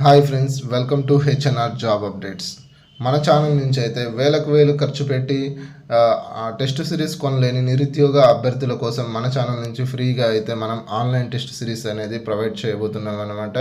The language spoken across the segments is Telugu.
Hi friends, welcome to HNR Job Updates. మన ఛానల్ నుంచి అయితే వేలకు వేలు ఖర్చు పెట్టి టెస్ట్ సిరీస్ కొనలేని నిరుద్యోగ అభ్యర్థుల కోసం మన ఛానల్ నుంచి ఫ్రీగా అయితే మనం ఆన్లైన్ టెస్ట్ సిరీస్ అనేది ప్రొవైడ్ చేయబోతున్నాం అనమాట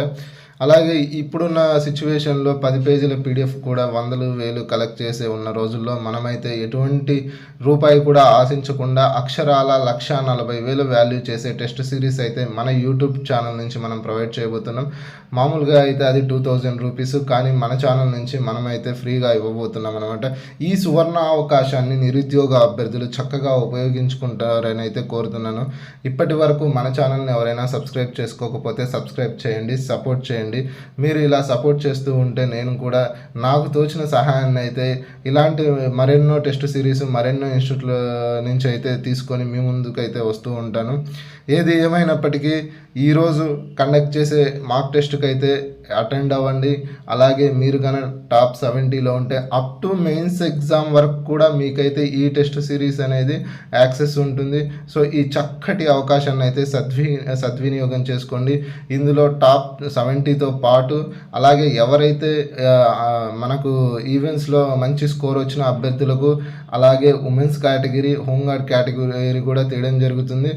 అలాగే ఇప్పుడున్న సిచ్యువేషన్లో పది పేజీల పీడిఎఫ్ కూడా వందలు వేలు కలెక్ట్ చేసే ఉన్న రోజుల్లో మనమైతే ఎటువంటి రూపాయి కూడా ఆశించకుండా అక్షరాల లక్ష నలభై వేలు వాల్యూ చేసే టెస్ట్ సిరీస్ అయితే మన యూట్యూబ్ ఛానల్ నుంచి మనం ప్రొవైడ్ చేయబోతున్నాం. మామూలుగా అయితే అది టూ థౌజండ్ రూపీస్ కానీ మన ఛానల్ నుంచి మనమైతే ఫ్రీగా ఇవ్వబోతున్నాం అనమాట ఈ సువర్ణ అవకాశాన్ని నిరుద్యోగ అభ్యర్థులు చక్కగా ఉపయోగించుకుంటారని అయితే కోరుతున్నాను. ఇప్పటి వరకు మన ఛానల్ని ఎవరైనా సబ్స్క్రైబ్ చేసుకోకపోతే సబ్స్క్రైబ్ చేయండి సపోర్ట్ చేయండి. మీరు ఇలా సపోర్ట్ చేస్తూ ఉంటే నేను కూడా నాకు తోచిన సహాయాన్ని అయితే ఇలాంటి మరెన్నో టెస్ట్ సిరీస్ మరెన్నో ఇన్స్టిట్యూట్ల నుంచి అయితే తీసుకొని మీ ముందుకు అయితే వస్తూ ఉంటాను. ఏది ఏమైనప్పటికీ ఈరోజు కండక్ట్ చేసే మాక్ టెస్ట్కి అయితే అటెండ్ అవ్వండి. అలాగే మీరు కనుక టాప్ సెవెంటీలో ఉంటే అప్ టు మెయిన్స్ ఎగ్జామ్ వరకు కూడా మీకైతే ఈ టెస్ట్ సిరీస్ అనేది యాక్సెస్ ఉంటుంది. సో ఈ చక్కటి అవకాశాన్ని అయితే సద్వి సద్వినియోగం చేసుకోండి. ఇందులో టాప్ సెవెంటీతో పాటు అలాగే ఎవరైతే మనకు ఈవెంట్స్లో మంచి స్కోర్ వచ్చిన అభ్యర్థులకు అలాగే ఉమెన్స్ కేటగిరీ హోంగార్డ్ కేటగిరీ కూడా తీయడం జరుగుతుంది.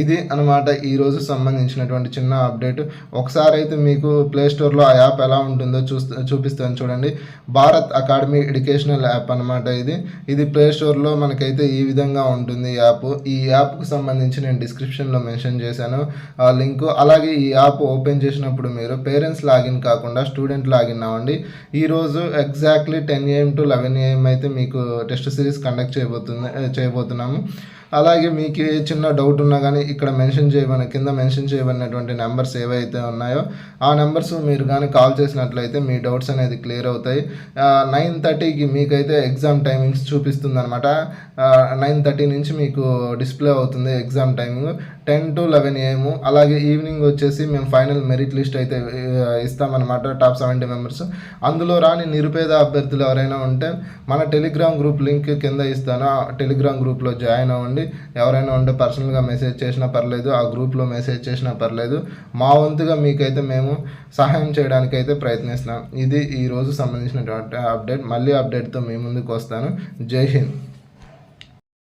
ఇది అనమాట ఈరోజు సంబంధించినటువంటి చిన్న అప్డేట్ ఒకసారి అయితే మీకు ప్లే స్టోర్లో ఆ యాప్ ఎలా ఉంటుందో చూస్తా చూపిస్తాను చూడండి. భారత్ అకాడమీ ఎడ్యుకేషనల్ యాప్ అనమాట ఇది. ఇది ప్లే స్టోర్లో మనకైతే ఈ విధంగా ఉంటుంది ఈ యాప్. ఈ యాప్కు సంబంధించి నేను డిస్క్రిప్షన్లో మెన్షన్ చేశాను. ఆ లింక్. అలాగే ఈ యాప్ ఓపెన్ చేసినప్పుడు మీరు పేరెంట్స్ లాగిన్ కాకుండా స్టూడెంట్ లాగిన్ అవ్వండి. ఈరోజు exactly ten AM to eleven AM అయితే మీకు టెస్ట్ సిరీస్ కండక్ట్ చేయబోతుంది చేయబోతున్నాము. అలాగే మీకు ఏ చిన్న డౌట్ ఉన్నా కానీ ఇక్కడ మెన్షన్ చేయబడిన కింద మెన్షన్ చేయబడినటువంటి నెంబర్స్ ఏవైతే ఉన్నాయో ఆ నెంబర్స్ మీరు కానీ కాల్ చేసినట్లయితే మీ డౌట్స్ అనేది క్లియర్ అవుతాయి. నైన్ థర్టీకి మీకైతే ఎగ్జామ్ టైమింగ్స్ చూపిస్తుంది అనమాట నైన్ థర్టీ నుంచి మీకు డిస్ప్లే అవుతుంది exam timing ten to eleven AM అలాగే ఈవినింగ్ వచ్చేసి మేము ఫైనల్ మెరిట్ లిస్ట్ అయితే ఇస్తామన్నమాట టాప్ సెవెంటీ మెంబర్స్ అందులో రాని నిరుపేద అభ్యర్థులు ఎవరైనా ఉంటే మన టెలిగ్రామ్ గ్రూప్ లింక్ కింద ఇస్తాను. ఆ టెలిగ్రామ్ గ్రూప్లో జాయిన్ అవ్వండి. ఎవరైనా ఉంటే పర్సనల్గా మెసేజ్ చేసినా పర్లేదు ఆ గ్రూప్లో మెసేజ్ చేసినా పర్లేదు. మా వంతుగా మీకైతే మేము సహాయం చేయడానికి అయితే ప్రయత్నిస్తున్నాం. ఇది ఈరోజు సంబంధించినటువంటి అప్డేట్. మళ్ళీ అప్డేట్తో మీ ముందుకు వస్తాను. జై హింద్.